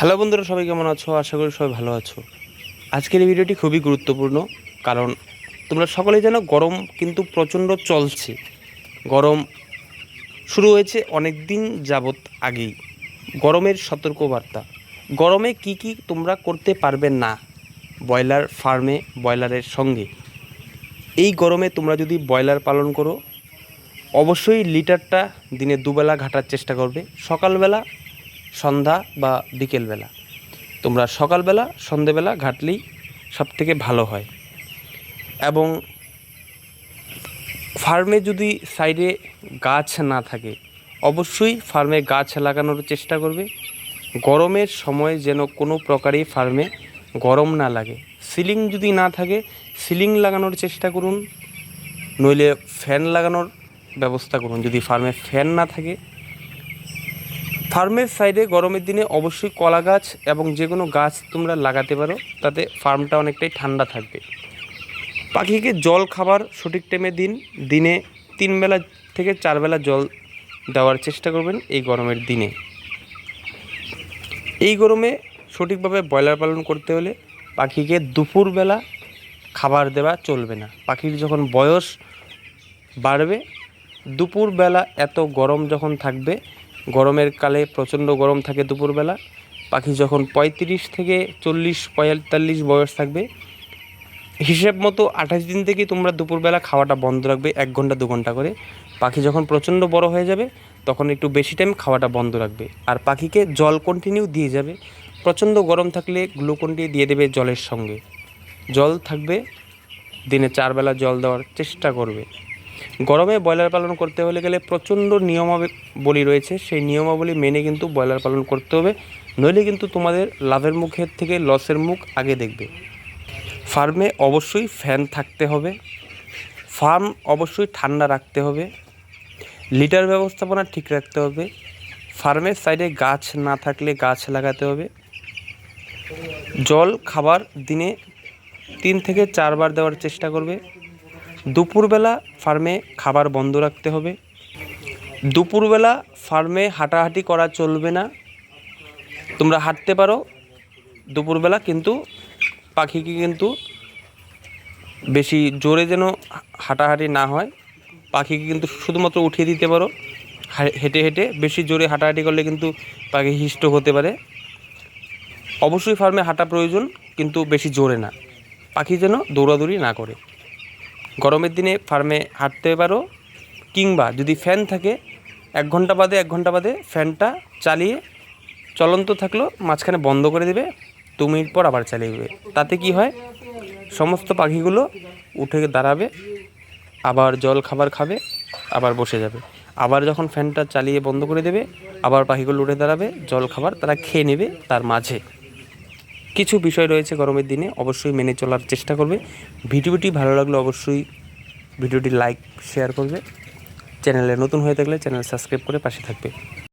Hello বন্ধুরা, সবাই কেমন আছো? আশা করি সবাই ভালো আছো। আজকের এই ভিডিওটি খুবই গুরুত্বপূর্ণ, কারণ তোমরা সকলেই জানো গরম কিন্তু প্রচণ্ড চলছে। গরম শুরু হয়েছে অনেক দিন যাবৎ আগেই। গরমের সতর্কবার্তা। গরমে কি কি তোমরা করতে পারবে না, ব্রয়লার ফার্মে, ব্রয়লারের সঙ্গে। এই গরমে তোমরা যদি ব্রয়লার পালন করো, অবশ্যই লিটারটা দিনে দুবেলা ঘাটার চেষ্টা করবে। সকালবেলা সন্ধ্যা বা বিকেলবেলা। তোমরা সকালবেলা, সন্ধেবেলা ঘাটলেই সব থেকে ভালো হয়। এবং ফার্মে যদি সাইডে গাছ না থাকে, অবশ্যই ফার্মে গাছ লাগানোর চেষ্টা করবে। গরমের সময় যেন কোনো প্রকারই ফার্মে গরম না লাগে। সিলিং যদি না থাকে, সিলিং লাগানোর চেষ্টা করুন। নইলে ফ্যান লাগানোর ব্যবস্থা করুন। যদি ফার্মে ফ্যান না থাকে ফার্মের সাইডে গরমের দিনে অবশ্যই কলা গাছ এবং যে কোনো গাছ তোমরা লাগাতে পারো, তাতে ফার্মটা অনেকটাই ঠান্ডা থাকবে। পাখিকে জল খাবার সঠিক টাইমে দিন, দিনে তিন বেলা থেকে চার বেলা জল দেওয়ার চেষ্টা করবেন এই গরমের দিনে। এই গরমে সঠিকভাবে ব্রয়লার পালন করতে হলে পাখিকে দুপুরবেলা খাবার দেওয়া চলবে না। পাখির যখন বয়স বাড়বে দুপুরবেলা এত গরম যখন থাকবে গরমের কালে প্রচণ্ড গরম থাকে দুপুরবেলা। পাখি যখন পঁয়ত্রিশ থেকে চল্লিশ, পঁয়তাল্লিশ বয়স থাকবে, হিসেব মতো আঠাশ দিন থেকেই তোমরা দুপুরবেলা খাওয়াটা বন্ধ রাখবে, এক ঘণ্টা, দু ঘণ্টা করে। পাখি যখন প্রচণ্ড বড় হয়ে যাবে, তখন একটু বেশি টাইম খাওয়াটা বন্ধ রাখবে। আর পাখিকে জল কন্টিনিউ দিয়ে যাবে। প্রচণ্ড গরম থাকলে গ্লুকন ডি দিয়ে দেবে জলের সঙ্গে। জল থাকবে, দিনে চারবেলা জল দেওয়ার চেষ্টা করবে। গরমে ব্রয়লার পালন করতে হলে গেলে প্রচণ্ড নিয়মাবলী রয়েছে। সেই নিয়মাবলী মেনে কিন্তু ব্রয়লার পালন করতে হবে। নইলে কিন্তু তোমাদের লাভের মুখের থেকে লসের মুখ আগে দেখবে। ফার্মে অবশ্যই ফ্যান থাকতে হবে। ফার্ম অবশ্যই ঠান্ডা রাখতে হবে। লিটার ব্যবস্থাপনা ঠিক রাখতে হবে। ফার্মের সাইডে গাছ না থাকলে গাছ লাগাতে হবে। জল খাবার দিনে তিন থেকে চারবার দেওয়ার চেষ্টা করবে। দুপুরবেলা ফার্মে খাবার বন্ধ রাখতে হবে। দুপুরবেলা ফার্মে হাঁটাহাঁটি করা চলবে না। তোমরা হাঁটতে পারো। দুপুরবেলা কিন্তু পাখিকে কিন্তু বেশি জোরে যেন হাঁটাহাঁটি না হয়। পাখিকে কিন্তু শুধুমাত্র উঠিয়ে দিতে পারো। হেঁটে হেঁটে বেশি জোরে হাঁটাহাঁটি করলে কিন্তু পাখি হিষ্ট হতে পারে। অবশ্যই ফার্মে হাঁটা প্রয়োজন, কিন্তু বেশি জোরে না। পাখি যেন দৌড়াদৌড়ি না করে। গরমের দিনে ফার্মে হাঁটতে পারো কিংবা যদি ফ্যান থাকে, এক ঘণ্টা বাদে, এক ঘণ্টা বাদে ফ্যানটা চালিয়ে চলন্ত থাকল, মাঝখানে বন্ধ করে দেবে, দু মিনিট পর আবার চালিয়ে দেবে। তাতে কি হয়? সমস্ত পাখিগুলো উঠে দাঁড়াবে, আবার জল খাবার খাবে, আবার বসে যাবে। আবার যখন ফ্যানটা চালিয়ে বন্ধ করে দেবে, আবার পাখিগুলো উঠে দাঁড়াবে, জল খাবার তারা খেয়ে নেবে তার মাঝে। কিছু বিষয় রয়েছে গরমের দিনে, অবশ্যই মেনে চলার চেষ্টা করবে। ভিডিওটি ভালো লাগলে অবশ্যই ভিডিওটি লাইক, শেয়ার করবে। চ্যানেলে নতুন হয়ে থাকলে চ্যানেল সাবস্ক্রাইব করে পাশে থাকবে।